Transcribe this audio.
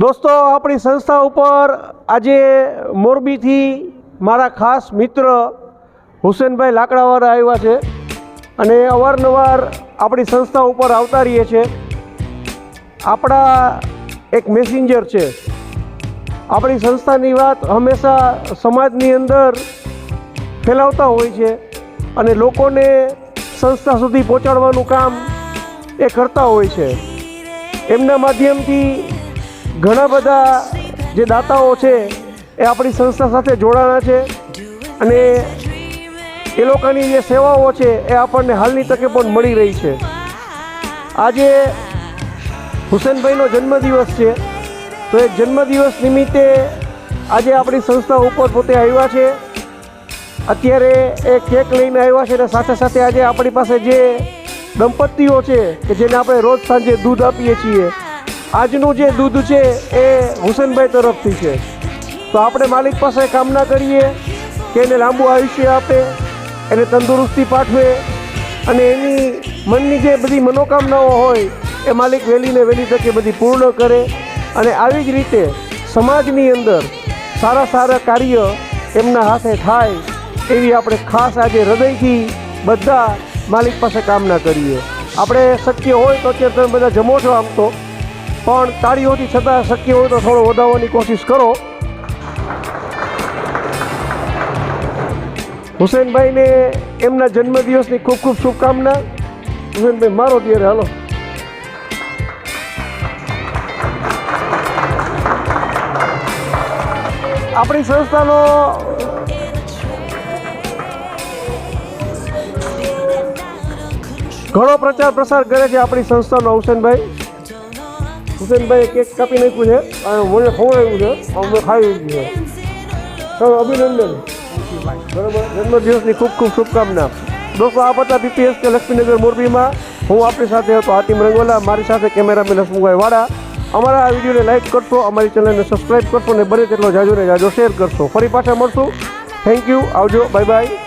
દોસ્તો, આપણી સંસ્થા ઉપર આજે મોરબીથી મારા ખાસ મિત્ર હુસેનભાઈ લાકડાવાળા આવ્યા છે અને અવારનવાર આપણી સંસ્થા ઉપર આવતા રહીએ છે. આપણા એક મેસેન્જર છે. આપણી સંસ્થાની વાત હંમેશા સમાજની અંદર ફેલાવતા હોય છે અને લોકોને સંસ્થા સુધી પહોંચાડવાનું કામ એ કરતા હોય છે. એમના માધ્યમથી ઘણા બધા જે દાતાઓ છે એ આપણી સંસ્થા સાથે જોડાણા છે અને એ લોકોની જે સેવાઓ છે એ આપણને હાલની તકે પણ મળી રહી છે. આજે હુસેનભાઈનો જન્મદિવસ છે, તો એ જન્મદિવસ નિમિત્તે આજે આપણી સંસ્થા ઉપર પોતે આવ્યા છે. અત્યારે એ કેક લઈને આવ્યા છે અને સાથે સાથે આજે આપણી પાસે જે દંપતીઓ છે કે જેને આપણે રોજ સાંજે દૂધ આપીએ છીએ. આજનું જે દૂધ છે એ હુસેનભાઈ તરફથી છે. તો આપણે માલિક પાસે કામના કરીએ કે એને લાંબુ આયુષ્ય આપે, એને તંદુરસ્તી પાઠવે અને એની મનની જે બધી મનોકામનાઓ હોય એ માલિક વહેલીને વહેલી તકે બધી પૂર્ણ કરે અને આવી જ રીતે સમાજની અંદર સારા સારા કાર્ય એમના હાથે થાય એવી આપણે ખાસ આજે હૃદયથી બધા માલિક પાસે કામના કરીએ. આપણે શક્ય હોય તો અત્યારે તમે બધા જમો છો આમ તો. પણ તાળીઓથી છતાં શક્ય હોય તો થોડો વધારવાની કોશિશ કરો. હુસેનભાઈને એમના જન્મદિવસની ખૂબ ખૂબ શુભકામના. હુસેનભાઈ, મારો ત્યારે હાલો. આપણી સંસ્થાનો ઘણો પ્રચાર પ્રસાર કરે છે આપણી સંસ્થાનો હુસેનભાઈ. હુસેનભાઈ કેક કાપી નાખ્યું છે, અને મને ખવડાવ્યું છે અમે ખાઈ છે. ચાલો અભિનંદન. બરાબર? જન્મદિવસની ખૂબ ખૂબ શુભકામના. દોસ્તો, આ બધા બીપીએસ કે લક્ષ્મીનગર મોરબીમાં. હું આપણી સાથે હતો હાતિમ રંગોલા. મારી સાથે કેમેરામેન લક્ષ્મીભાઈ વાળા અમારા આ વિડીયોને લાઇક કરશો, અમારી ચેનલને સબસ્ક્રાઈબ કરશો, અને બને તેટલો જાજો ને જાજો શેર કરશો. ફરી પાછા મળશું. થેન્ક યુ આવજો. Bye bye